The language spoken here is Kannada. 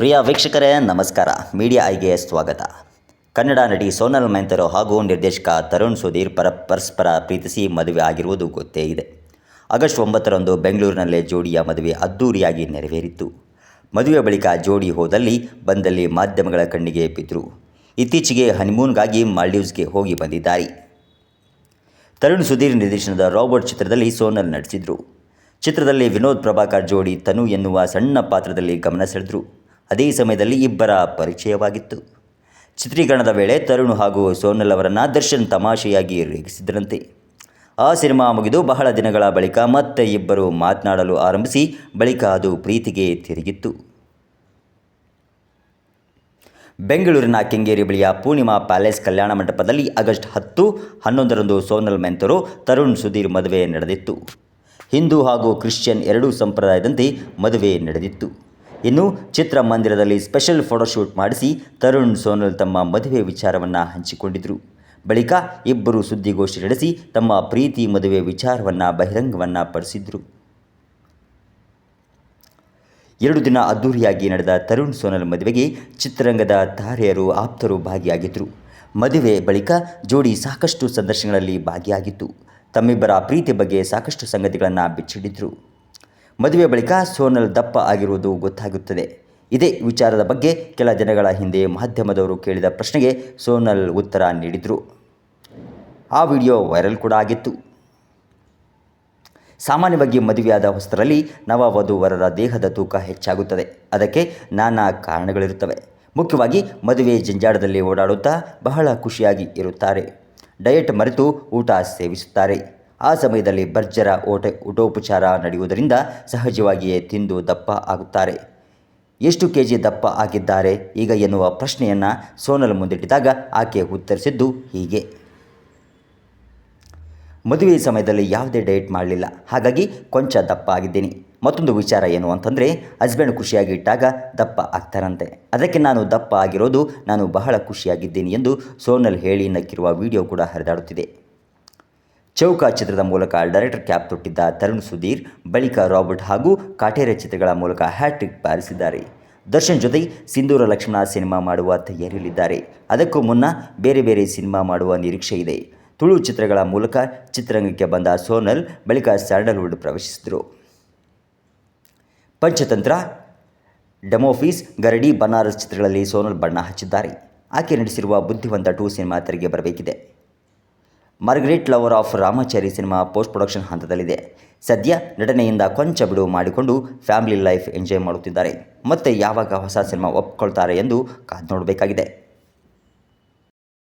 ಪ್ರಿಯ ವೀಕ್ಷಕರೇ, ನಮಸ್ಕಾರ. ಮೀಡಿಯಾ ಐಗೆ ಸ್ವಾಗತ. ಕನ್ನಡ ನಟಿ ಸೋನಲ್ ಮೈಂತರೋ ಹಾಗೂ ನಿರ್ದೇಶಕ ತರುಣ್ ಸುಧೀರ್ ಪರ, ಪರಸ್ಪರ ಪ್ರೀತಿಸಿ ಮದುವೆ ಆಗಿರುವುದು ಗೊತ್ತೇ ಇದೆ. ಆಗಸ್ಟ್ ಒಂಬತ್ತರಂದು ಬೆಂಗಳೂರಿನಲ್ಲೇ ಜೋಡಿಯ ಮದುವೆ ಅದ್ದೂರಿಯಾಗಿ ನೆರವೇರಿತ್ತು. ಮದುವೆ ಬಳಿಕ ಜೋಡಿ ಹೋದಲ್ಲಿ ಬಂದಲ್ಲಿ ಮಾಧ್ಯಮಗಳ ಕಣ್ಣಿಗೆ ಬಿದ್ದರು ಇತ್ತೀಚೆಗೆ ಹನಿಮೂನ್ಗಾಗಿ ಮಾಲ್ಡೀವ್ಸ್ಗೆ ಹೋಗಿ ಬಂದಿದ್ದಾರೆ. ತರುಣ್ ಸುಧೀರ್ ನಿರ್ದೇಶನದ ರಾಬರ್ಟ್ ಚಿತ್ರದಲ್ಲಿ ಸೋನಲ್ ನಟಿಸಿದರು. ಚಿತ್ರದಲ್ಲಿ ವಿನೋದ್ ಪ್ರಭಾಕರ್ ಜೋಡಿ ತನು ಎನ್ನುವ ಸಣ್ಣ ಪಾತ್ರದಲ್ಲಿ ಗಮನ ಸೆಳೆದರು. ಅದೇ ಸಮಯದಲ್ಲಿ ಇಬ್ಬರ ಪರಿಚಯವಾಗಿತ್ತು. ಚಿತ್ರೀಕರಣದ ವೇಳೆ ತರುಣ್ ಹಾಗೂ ಸೋನಲ್ ಅವರನ್ನು ದರ್ಶನ್ ತಮಾಷೆಯಾಗಿ ರೇಗಿಸಿದ್ರಂತೆ. ಆ ಸಿನಿಮಾ ಮುಗಿದು ಬಹಳ ದಿನಗಳ ಬಳಿಕ ಮತ್ತೆ ಇಬ್ಬರು ಮಾತನಾಡಲು ಆರಂಭಿಸಿ ಬಳಿಕ ಅದು ಪ್ರೀತಿಗೆ ತಿರುಗಿತ್ತು. ಬೆಂಗಳೂರಿನ ಕೆಂಗೇರಿ ಬಳಿಯ ಪೂರ್ಣಿಮಾ ಪ್ಯಾಲೇಸ್ ಕಲ್ಯಾಣ ಮಂಟಪದಲ್ಲಿ ಆಗಸ್ಟ್ ಹತ್ತು, ಹನ್ನೊಂದರಂದು ಸೋನಲ್ ಮೆಂತರು, ತರುಣ್ ಸುಧೀರ್ ಮದುವೆ ನಡೆದಿತ್ತು. ಹಿಂದೂ ಹಾಗೂ ಕ್ರಿಶ್ಚಿಯನ್ ಎರಡೂ ಸಂಪ್ರದಾಯದಂತೆ ಮದುವೆ ನಡೆದಿತ್ತು. ಇನ್ನು ಚಿತ್ರಮಂದಿರದಲ್ಲಿ ಸ್ಪೆಷಲ್ ಫೋಟೋಶೂಟ್ ಮಾಡಿಸಿ ತರುಣ್ ಸೋನಲ್ ತಮ್ಮ ಮದುವೆ ವಿಚಾರವನ್ನು ಹಂಚಿಕೊಂಡಿದ್ದರು ಬಳಿಕ ಇಬ್ಬರು ಸುದ್ದಿಗೋಷ್ಠಿ ನಡೆಸಿ ತಮ್ಮ ಪ್ರೀತಿ ಮದುವೆ ವಿಚಾರವನ್ನು ಬಹಿರಂಗವನ್ನು ಪಡಿಸಿದ್ರು. ಎರಡು ದಿನ ಅದ್ದೂರಿಯಾಗಿ ನಡೆದ ತರುಣ್ ಸೋನಲ್ ಮದುವೆಗೆ ಚಿತ್ರರಂಗದ ತಾರೆಯರು ಆಪ್ತರು ಭಾಗಿಯಾಗಿದ್ದರು ಮದುವೆ ಬಳಿಕ ಜೋಡಿ ಸಾಕಷ್ಟು ಸಂದರ್ಶನಗಳಲ್ಲಿ ಭಾಗಿಯಾಗಿತ್ತು. ತಮ್ಮಿಬ್ಬರ ಪ್ರೀತಿ ಬಗ್ಗೆ ಸಾಕಷ್ಟು ಸಂಗತಿಗಳನ್ನು ಬಿಚ್ಚಿಡಿದ್ರು. ಮದುವೆ ಬಳಿಕ ಸೋನಲ್ ದಪ್ಪ ಆಗಿರುವುದು ಗೊತ್ತಾಗುತ್ತದೆ. ಇದೇ ವಿಚಾರದ ಬಗ್ಗೆ ಕೆಲ ದಿನಗಳ ಹಿಂದೆ ಮಾಧ್ಯಮದವರು ಕೇಳಿದ ಪ್ರಶ್ನೆಗೆ ಸೋನಲ್ ಉತ್ತರ ನೀಡಿದರು. ಆ ವಿಡಿಯೋ ವೈರಲ್ ಕೂಡ ಆಗಿತ್ತು. ಸಾಮಾನ್ಯವಾಗಿ ಮದುವೆಯಾದ ನವ ನವವಧುವರರ ದೇಹದ ತೂಕ ಹೆಚ್ಚಾಗುತ್ತದೆ. ಅದಕ್ಕೆ ನಾನಾ ಕಾರಣಗಳಿರುತ್ತವೆ. ಮುಖ್ಯವಾಗಿ ಮದುವೆ ಜಂಜಾಟದಲ್ಲಿ ಓಡಾಡುತ್ತಾ ಬಹಳ ಖುಷಿಯಾಗಿ ಇರುತ್ತಾರೆ. ಡಯಟ್ ಮರೆತು ಊಟ ಸೇವಿಸುತ್ತಾರೆ. ಆ ಸಮಯದಲ್ಲಿ ಭರ್ಜರ ಓಟ ಊಟೋಪಚಾರ ನಡೆಯುವುದರಿಂದ ಸಹಜವಾಗಿಯೇ ತಿಂದು ದಪ್ಪ ಆಗುತ್ತಾರೆ. ಎಷ್ಟು ಕೆ ಜಿ ದಪ್ಪ ಆಗಿದ್ದಾರೆ? ಈಗ ಎನ್ನುವ ಪ್ರಶ್ನೆಯನ್ನು ಸೋನಲ್ ಮುಂದಿಟ್ಟಿದಾಗ ಆಕೆ ಉತ್ತರಿಸಿದ್ದು ಹೀಗೆ. ಮದುವೆ ಸಮಯದಲ್ಲಿ ಯಾವುದೇ ಡಯಟ್ ಮಾಡಲಿಲ್ಲ. ಹಾಗಾಗಿ ಕೊಂಚ ದಪ್ಪ ಆಗಿದ್ದೀನಿ. ಮತ್ತೊಂದು ವಿಚಾರ ಏನು ಅಂತಂದರೆ, ಹಸ್ಬೆಂಡ್ ಖುಷಿಯಾಗಿ ಇಟ್ಟಾಗ ದಪ್ಪ ಆಗ್ತಾರಂತೆ. ಅದಕ್ಕೆ ನಾನು ದಪ್ಪ ಆಗಿರೋದು ನಾನು ಬಹಳ ಖುಷಿಯಾಗಿದ್ದೀನಿ ಎಂದು ಸೋನಲ್ ಹೇಳಿ ನಕ್ಕಿರುವ ವಿಡಿಯೋ ಕೂಡ ಹರಿದಾಡುತ್ತಿದೆ. ಚೌಕ ಚಿತ್ರದ ಮೂಲಕ ಡೈರೆಕ್ಟರ್ ಕ್ಯಾಪ್ ತೊಟ್ಟಿದ್ದ ತರುಣ್ ಸುಧೀರ್, ಬಳಿಕ ರಾಬರ್ಟ್ ಹಾಗೂ ಕಾಟೇರ ಚಿತ್ರಗಳ ಮೂಲಕ ಹ್ಯಾಟ್ರಿಕ್ ಬಾರಿಸಿದ್ದಾರೆ. ದರ್ಶನ್ ಜೊತೆ ಸಿಂಧೂರ ಲಕ್ಷ್ಮಣ ಸಿನಿಮಾ ಮಾಡುವ ತಯಾರಿಯಲ್ಲಿದ್ದಾರೆ. ಅದಕ್ಕೂ ಮುನ್ನ ಬೇರೆ ಬೇರೆ ಸಿನಿಮಾ ಮಾಡುವ ನಿರೀಕ್ಷೆ ಇದೆ. ತುಳು ಚಿತ್ರಗಳ ಮೂಲಕ ಚಿತ್ರರಂಗಕ್ಕೆ ಬಂದ ಸೋನಲ್, ಬಳಿಕ ಸ್ಯಾಂಡಲ್ವುಡ್ ಪ್ರವೇಶಿಸಿದರು. ಪಂಚತಂತ್ರ ಡೆಮೋಫೀಸ್ ಗರಡಿ, ಬನಾರಸ್ ಚಿತ್ರಗಳಲ್ಲಿ ಸೋನಲ್ ಬಣ್ಣ ಹಚ್ಚಿದ್ದಾರೆ. ಆಕೆ ನಡೆಸಿರುವ ಬುದ್ಧಿವಂತ ಟೂ ಸಿನಿಮಾ ತೆರೆಗೆ ಬರಬೇಕಿದೆ. Margaret lover of Ramachari cinema post production ಹಂತದಲ್ಲಿದೆ. ಸದ್ಯ ನಟನೆಯಿಂದ ಕೊಂಚ ಬಿಡುವು ಮಾಡಿಕೊಂಡು ಫ್ಯಾಮಿಲಿ ಲೈಫ್ ಎಂಜಾಯ್ ಮಾಡುತ್ತಿದ್ದಾರೆ. ಮತ್ತೆ ಯಾವಾಗ ಹೊಸ ಸಿನಿಮಾ ಒಪ್ಕೊಳ್ತಾರೆ ಎಂದು ಕಾದು ನೋಡಬೇಕಾಗಿದೆ.